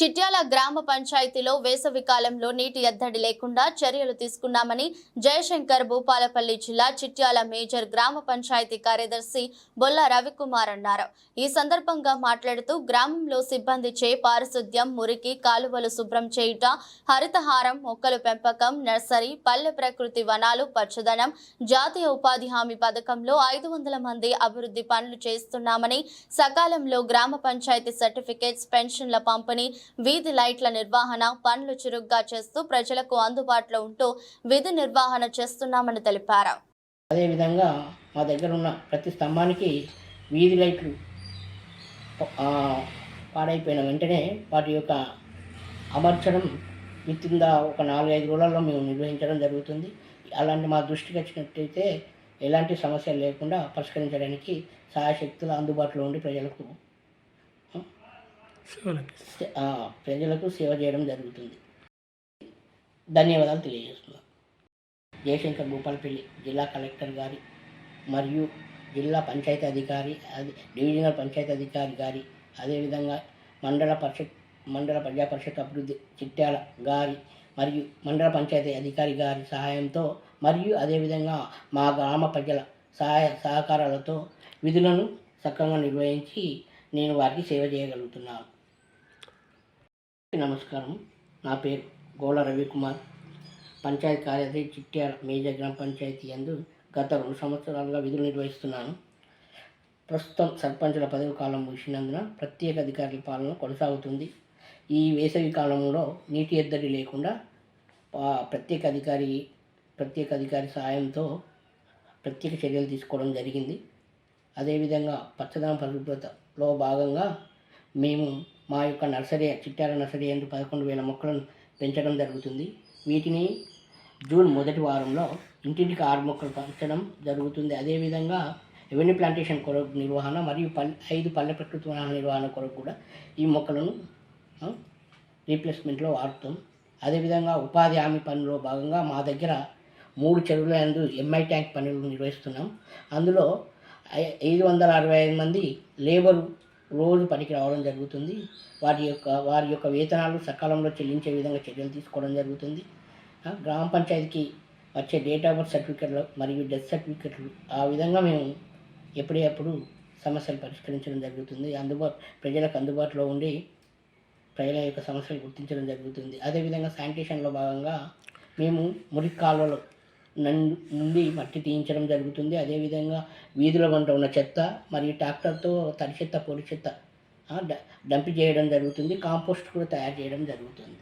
చిట్యాల గ్రామ పంచాయతీలో వేసవి కాలంలో నీటి ఎద్దడి లేకుండా చర్యలు తీసుకున్నామని జయశంకర్ భూపాలపల్లి జిల్లా చిట్యాల మేజర్ గ్రామ పంచాయతీ కార్యదర్శి బొల్ల రవికుమార్ అన్నారు. ఈ సందర్భంగా మాట్లాడుతూ గ్రామంలో సిబ్బంది చే పారిశుద్ధ్యం మురికి కాలువలు శుభ్రం చేయుట హరితహారం మొక్కల పెంపకం నర్సరీ పల్లె ప్రకృతి వనాలు పచ్చదనం జాతీయ ఉపాధి హామీ పథకంలో ఐదు వందల మంది అభివృద్ధి పనులు చేస్తున్నామని సకాలంలో గ్రామ పంచాయతీ సర్టిఫికేట్స్ పెన్షన్ల పంపిణీ వీధి లైట్ల నిర్వహణ పనులు చురుగ్గా చేస్తూ ప్రజలకు అందుబాటులో ఉంటూ విధి నిర్వహణ చేస్తున్నామని తెలిపారు. అదేవిధంగా మా దగ్గర ఉన్న ప్రతి స్తంభానికి వీధి లైట్లు పాడైపోయిన వెంటనే వాటి యొక్క అమర్చడం విత్తింద ఒక నాలుగైదు రోజులలో మేము నిర్వహించడం జరుగుతుంది. అలాంటి మా దృష్టికి వచ్చినట్టయితే ఎలాంటి సమస్యలు లేకుండా పరిష్కరించడానికి సహాయశక్తులు అందుబాటులో ఉండి ప్రజలకు ప్రజలకు సేవ చేయడం జరుగుతుంది. ధన్యవాదాలు తెలియజేస్తున్నాను. జయశంకర్ భూపాలపల్లి జిల్లా కలెక్టర్ గారి మరియు జిల్లా పంచాయతీ అధికారి అది డివిజనల్ పంచాయతీ అధికారి గారి అదేవిధంగా మండల పరిషత్ మండల ప్రజా పరిషత్ అభివృద్ధి చిట్యాల గారి మరియు మండల పంచాయతీ అధికారి గారి సహాయంతో మరియు అదేవిధంగా మా గ్రామ ప్రజల సహాయ సహకారాలతో విధులను సక్రమంగా నిర్వహించి నేను వారికి సేవ చేయగలుగుతున్నాను. నమస్కారం. నా పేరు గోళ రవికుమార్. పంచాయతీ కార్యదర్శి చిట్యాల మేజర్ గ్రామ పంచాయతీ యందు గత రెండు సంవత్సరాలుగా విధులు నిర్వహిస్తున్నాను. ప్రస్తుతం సర్పంచుల పదవి కాలం ముగిసినందున ప్రత్యేక అధికారుల పాలన కొనసాగుతుంది. ఈ వేసవి కాలంలో నీటి ఎద్దడి లేకుండా ప్రత్యేక అధికారి ప్రత్యేక అధికారి సహాయంతో ప్రత్యేక చర్యలు తీసుకోవడం జరిగింది. అదేవిధంగా పచ్చదనం పరిశుభ్రతలో భాగంగా మేము మా యొక్క నర్సరీ చిట్టాల నర్సరీ అందు పదకొండు వేల మొక్కలను పెంచడం జరుగుతుంది. వీటిని జూన్ మొదటి వారంలో ఇంటింటికి ఆరు మొక్కలు పెంచడం జరుగుతుంది. అదేవిధంగా రెవెన్యూ ప్లాంటేషన్ కొరకు నిర్వహణ మరియు పల్లె ఐదు పల్లె ప్రకృతి వనాల నిర్వహణ కొరకు కూడా ఈ మొక్కలను రీప్లేస్మెంట్లో వాడుతాం. అదేవిధంగా ఉపాధి హామీ పనిలో భాగంగా మా దగ్గర మూడు చెరువుల యందు ఎంఐ ట్యాంక్ పనులు నిర్వహిస్తున్నాం. అందులో ఐదు వందల అరవై ఐదు మంది లేబరు రోజు పనికి రావడం జరుగుతుంది. వారి యొక్క వారి యొక్క వేతనాలు సకాలంలో చెల్లించే విధంగా చర్యలు తీసుకోవడం జరుగుతుంది. గ్రామ పంచాయతీకి వచ్చే డేట్ ఆఫ్ బర్త్ సర్టిఫికెట్లు మరియు డెత్ సర్టిఫికెట్లు ఆ విధంగా మేము ఎప్పుడప్పుడు సమస్యలు పరిష్కరించడం జరుగుతుంది. అందుబాటు ప్రజలకు అందుబాటులో ఉండి ప్రజల యొక్క సమస్యలు గుర్తించడం జరుగుతుంది. అదేవిధంగా శానిటేషన్లో భాగంగా మేము మురికి కాలువలు నుండి మట్టి తీయించడం జరుగుతుంది. అదేవిధంగా వీధుల వంట ఉన్న చెత్త మరియు ట్రాక్టర్తో తడి చెత్త పొడి చెత్త డ- డంప్ చేయడం జరుగుతుంది. కాంపోస్ట్ కూడా తయారు చేయడం జరుగుతుంది.